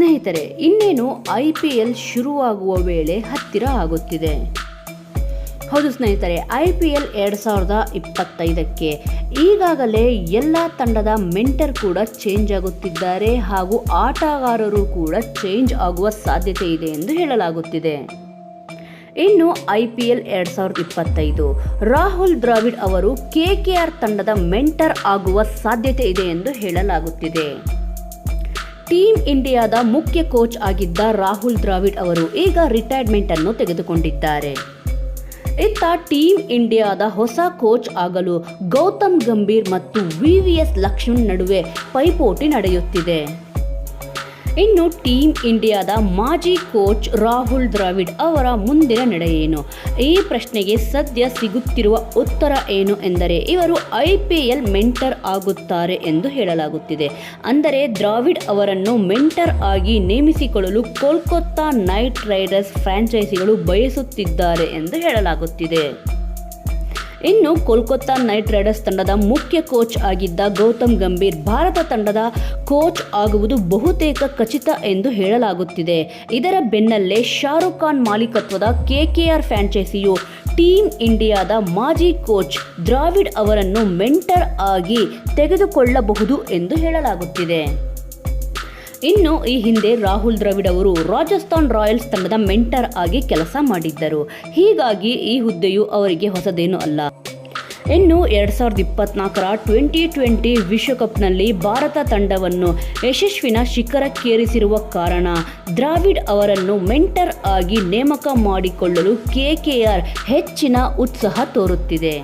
ಸ್ನೇಹಿತರೆ, ಇನ್ನೇನು I P L ಶುರುವಾಗುವ ವೇಳೆ ಹತ್ತಿರ ಆಗುತ್ತಿದೆ. ಹೌದು ಸ್ನೇಹಿತರೆ, ಐ ಪಿ ಎಲ್ ಎರಡು ಸಾವಿರದ ಇಪ್ಪತ್ತೈದಕ್ಕೆ ಈಗಾಗಲೇ ಎಲ್ಲ ತಂಡದ ಮೆಂಟರ್ ಕೂಡ ಚೇಂಜ್ ಆಗುತ್ತಿದ್ದಾರೆ ಹಾಗೂ ಆಟಗಾರರು ಕೂಡ ಚೇಂಜ್ ಆಗುವ ಸಾಧ್ಯತೆ ಇದೆ ಎಂದು ಹೇಳಲಾಗುತ್ತಿದೆ. ಇನ್ನು ಐ ಪಿ ಎಲ್ ಎರಡು ಸಾವಿರದ ಇಪ್ಪತ್ತೈದು, ರಾಹುಲ್ ದ್ರಾವಿಡ್ ಅವರು ಕೆ ಕೆ ಆರ್ ತಂಡದ ಮೆಂಟರ್ ಆಗುವ ಸಾಧ್ಯತೆ ಇದೆ ಎಂದು ಹೇಳಲಾಗುತ್ತಿದೆ. ಟೀಮ್ ಇಂಡಿಯಾದ ಮುಖ್ಯ ಕೋಚ್ ಆಗಿದ್ದ ರಾಹುಲ್ ದ್ರಾವಿಡ್ ಅವರು ಈಗ ರಿಟೈರ್ಮೆಂಟ್ ಅನ್ನು ತೆಗೆದುಕೊಂಡಿದ್ದಾರೆ. ಇತ್ತ ಟೀಮ್ ಇಂಡಿಯಾದ ಹೊಸ ಕೋಚ್ ಆಗಲು ಗೌತಮ್ ಗಂಭೀರ್ ಮತ್ತು ವಿ ವಿ ಎಸ್ ಲಕ್ಷ್ಮಣ್ ನಡುವೆ ಪೈಪೋಟಿ ನಡೆಯುತ್ತಿದೆ. ಇನ್ನು ಟೀಮ್ ಇಂಡಿಯಾದ ಮಾಜಿ ಕೋಚ್ ರಾಹುಲ್ ದ್ರಾವಿಡ್ ಅವರ ಮುಂದಿನ ನಡೆ ಏನು? ಈ ಪ್ರಶ್ನೆಗೆ ಸದ್ಯ ಸಿಗುತ್ತಿರುವ ಉತ್ತರ ಏನು ಎಂದರೆ, ಇವರು ಐ ಪಿ ಎಲ್ ಮೆಂಟರ್ ಆಗುತ್ತಾರೆ ಎಂದು ಹೇಳಲಾಗುತ್ತಿದೆ. ಅಂದರೆ ದ್ರಾವಿಡ್ ಅವರನ್ನು ಮೆಂಟರ್ ಆಗಿ ನೇಮಿಸಿಕೊಳ್ಳಲು ಕೋಲ್ಕತ್ತಾ ನೈಟ್ ರೈಡರ್ಸ್ ಫ್ರಾಂಚೈಸಿಗಳು ಬಯಸುತ್ತಿದ್ದಾರೆ ಎಂದು ಹೇಳಲಾಗುತ್ತಿದೆ. ಇನ್ನು ಕೋಲ್ಕತ್ತಾ ನೈಟ್ ರೈಡರ್ಸ್ ತಂಡದ ಮುಖ್ಯ ಕೋಚ್ ಆಗಿದ್ದ ಗೌತಮ್ ಗಂಭೀರ್ ಭಾರತ ತಂಡದ ಕೋಚ್ ಆಗುವುದು ಬಹುತೇಕ ಖಚಿತ ಎಂದು ಹೇಳಲಾಗುತ್ತಿದೆ. ಇದರ ಬೆನ್ನಲ್ಲೇ ಶಾರುಖ್ ಖಾನ್ ಮಾಲೀಕತ್ವದ ಕೆಕೆಆರ್ ಫ್ರಾಂಚೈಸಿಯು ಟೀಮ್ ಇಂಡಿಯಾದ ಮಾಜಿ ಕೋಚ್ ದ್ರಾವಿಡ್ ಅವರನ್ನು ಮೆಂಟರ್ ಆಗಿ ತೆಗೆದುಕೊಳ್ಳಬಹುದು ಎಂದು ಹೇಳಲಾಗುತ್ತಿದೆ. ಇನ್ನು ಈ ಹಿಂದೆ ರಾಹುಲ್ ದ್ರವಿಡ್ ಅವರು ರಾಜಸ್ಥಾನ್ ರಾಯಲ್ಸ್ ತಂಡದ ಮೆಂಟರ್ ಆಗಿ ಕೆಲಸ ಮಾಡಿದ್ದರು. ಹೀಗಾಗಿ ಈ ಹುದ್ದೆಯು ಅವರಿಗೆ ಹೊಸದೇನು ಅಲ್ಲ. ಇನ್ನು ಎರಡು ಸಾವಿರದ ಇಪ್ಪತ್ನಾಲ್ಕರ ಟ್ವೆಂಟಿ ಟ್ವೆಂಟಿ ವಿಶ್ವಕಪ್ನಲ್ಲಿ ಭಾರತ ತಂಡವನ್ನು ಯಶಸ್ವಿನ ಶಿಖರಕ್ಕೇರಿಸಿರುವ ಕಾರಣ ದ್ರಾವಿಡ್ ಅವರನ್ನು ಮೆಂಟರ್ ಆಗಿ ನೇಮಕ ಮಾಡಿಕೊಳ್ಳಲು ಕೆಕೆಆರ್ ಹೆಚ್ಚಿನ ಉತ್ಸಾಹ ತೋರುತ್ತಿದೆ.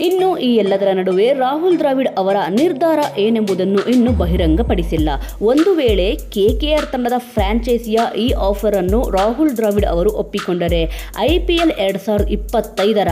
ಇನ್ನು ಈ ಎಲ್ಲದರ ನಡುವೆ ರಾಹುಲ್ ದ್ರಾವಿಡ್ ಅವರ ನಿರ್ಧಾರ ಏನೆಂಬುದನ್ನು ಇನ್ನೂ ಬಹಿರಂಗಪಡಿಸಿಲ್ಲ. ಒಂದು ವೇಳೆ ಕೆಕೆಆರ್ ತಂಡದ ಫ್ರಾಂಚೈಸಿಯ ಈ ಆಫರ್ ಅನ್ನು ರಾಹುಲ್ ದ್ರಾವಿಡ್ ಅವರು ಒಪ್ಪಿಕೊಂಡರೆ ಐಪಿಎಲ್ ಎರಡು ಸಾವಿರದ ಇಪ್ಪತ್ತೈದರ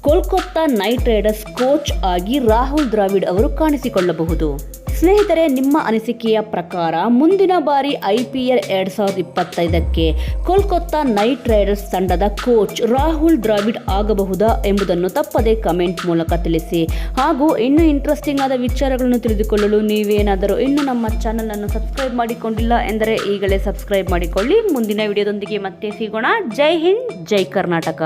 ಕೋಲ್ಕತ್ತಾ ನೈಟ್ ರೈಡರ್ಸ್ ಕೋಚ್ ಆಗಿ ರಾಹುಲ್ ದ್ರಾವಿಡ್ ಅವರು ಕಾಣಿಸಿಕೊಳ್ಳಬಹುದು. ಸ್ನೇಹಿತರೆ, ನಿಮ್ಮ ಅನಿಸಿಕೆಯ ಪ್ರಕಾರ ಮುಂದಿನ ಬಾರಿ ಐ ಪಿ ಎಲ್ ಎರಡು ಸಾವಿರದ ಇಪ್ಪತ್ತೈದಕ್ಕೆ ಕೋಲ್ಕತ್ತಾ ನೈಟ್ ರೈಡರ್ಸ್ ತಂಡದ ಕೋಚ್ ರಾಹುಲ್ ದ್ರಾವಿಡ್ ಆಗಬಹುದಾ ಎಂಬುದನ್ನು ತಪ್ಪದೇ ಕಮೆಂಟ್ ಮೂಲಕ ತಿಳಿಸಿ. ಹಾಗೂ ಇನ್ನೂ ಇಂಟ್ರೆಸ್ಟಿಂಗ್ ಆದ ವಿಚಾರಗಳನ್ನು ತಿಳಿದುಕೊಳ್ಳಲು ನೀವೇನಾದರೂ ಇನ್ನೂ ನಮ್ಮ ಚಾನಲನ್ನು ಸಬ್ಸ್ಕ್ರೈಬ್ ಮಾಡಿಕೊಂಡಿಲ್ಲ ಎಂದರೆ ಈಗಲೇ ಸಬ್ಸ್ಕ್ರೈಬ್ ಮಾಡಿಕೊಳ್ಳಿ. ಮುಂದಿನ ವಿಡಿಯೋದೊಂದಿಗೆ ಮತ್ತೆ ಸಿಗೋಣ. ಜೈ ಹಿಂದ್, ಜೈ ಕರ್ನಾಟಕ.